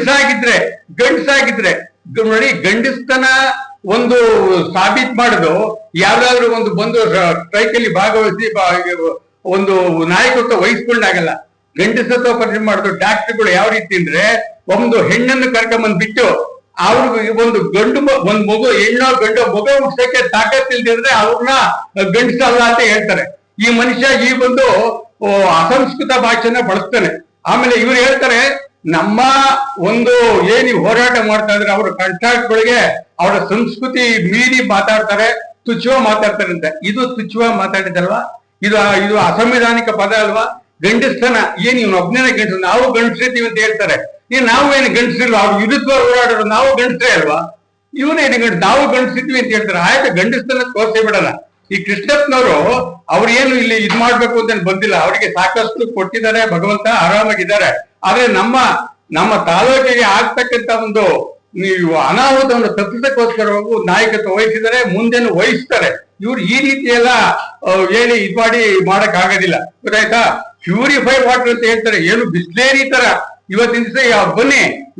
ಗಂಡಸಾಗಿದ್ರೆ ಗಂಡಸಾಗಿದ್ರೆ ನೋಡಿ, ಗಂಡಸ್ತನ ಒಂದು ಸಾಬೀತ್ ಮಾಡುದು, ಯಾವ್ದಾದ್ರು ಒಂದು ಬಂದು ಸ್ಟ್ರೈಕ್ ಅಲ್ಲಿ ಭಾಗವಹಿಸಿ ಒಂದು ನಾಯಕತ್ವ ವಹಿಸ್ಕೊಂಡಾಗಲ್ಲ ಗಂಡಸತ್ವ ಪರಿಚಯ ಮಾಡುದು, ಡಾಕ್ಟರ್ಗಳು ಯಾವ ರೀತಿ ಅಂದ್ರೆ, ಒಂದು ಹೆಣ್ಣನ್ನು ಕರ್ಕೊಂಡ್ ಬಿಟ್ಟು, ಅವ್ರಿಗೆ ಒಂದು ಗಂಡು ಒಂದು ಮಗು, ಹೆಣ್ಣೋ, ಗಂಡು, ಮಗು ಹುಡ್ಸಕ್ಕೆ ತಾಕತ್ತಿಲ್ದಿದ್ರೆ ಅವ್ರನ್ನ ಗಂಡಸಲ್ಲ ಅಂತ ಹೇಳ್ತಾರೆ. ಈ ಮನುಷ್ಯ ಈ ಒಂದು ಅಸಂಸ್ಕೃತ ಭಾಷೆನ ಬಳಸ್ತಾನೆ. ಆಮೇಲೆ ಇವ್ರು ಹೇಳ್ತಾರೆ ನಮ್ಮ ಒಂದು ಏನ್ ಹೋರಾಟ ಮಾಡ್ತಾ ಇದ್ರೆ ಅವ್ರ ಕಂಟ್ರಾಕ್ಟ್ಗಳಿಗೆ ಅವರ ಸಂಸ್ಕೃತಿ ಮೀರಿ ಮಾತಾಡ್ತಾರೆ, ತುಚ್ಛವಾಗಿ ಮಾತಾಡ್ತಾರೆ ಅಂತ ಇದು ತುಚ್ಛವಾಗಿ ಮಾತಾಡಿದಲ್ವಾ ಇದು ಇದು ಅಸಂವಿಧಾನಿಕ ಪದ ಅಲ್ವಾ? ಗಂಡಸ್ತನ, ಏನ್ ಇವ್ನು ಒಬ್ಬನೇ ಗಂಡಸ ನಾವು ಗಂಡಸಿದ್ದೀವಿ ಅಂತ ಹೇಳ್ತಾರೆ. ಏನ್ ನಾವು ಏನ್ ಗಂಡಸಿಲ್ಲ ಅವ್ರ ವಿರುದ್ಧ ಹೋರಾಡೋರು ನಾವು ಗಂಡಸ್ರೇ ಅಲ್ವಾ? ಇವನೇನು ಗಂಡ, ನಾವು ಗಂಡಸಿದ್ವಿ ಅಂತ ಹೇಳ್ತಾರೆ. ಆಯ್ತು, ಗಂಡಸ್ತನ ತೋರ್ಸಿ ಬಿಡಲ್ಲ ಈ ಕೃಷ್ಣಪ್ಪನವರು, ಅವ್ರು ಏನು ಇಲ್ಲಿ ಇದ್ ಮಾಡ್ಬೇಕು ಅಂತ ಬಂದಿಲ್ಲ. ಅವರಿಗೆ ಸಾಕಷ್ಟು ಕೊಟ್ಟಿದ್ದಾರೆ, ಭಗವಂತ ಆರಾಮಾಗಿದ್ದಾರೆ. ಆದ್ರೆ ನಮ್ಮ ನಮ್ಮ ತಾಲೂಕಿಗೆ ಆಗ್ತಕ್ಕಂತ ಒಂದು, ನೀವು ಅನಾಹುತವನ್ನು ತಪ್ಪಿಸಕ್ಕೋಸ್ಕರವಾಗೂ ನಾಯಕತ್ವ ವಹಿಸಿದರೆ, ಮುಂದೆನು ವಹಿಸ್ತಾರೆ. ಇವ್ರು ಈ ರೀತಿ ಎಲ್ಲ ಹೇಳಿ ಇದು ಮಾಡಿ ಮಾಡಕ್ ಆಗೋದಿಲ್ಲ ಗೊತ್ತಾಯ್ತಾ? ಪ್ಯೂರಿಫೈ ವಾಟರ್ ಅಂತ ಹೇಳ್ತಾರೆ. ಏನು ಬಿಸ್ಲೇರಿ ತರ. ಇವತ್ತಿನ ದಿವಸ ಬನ್ನಿ.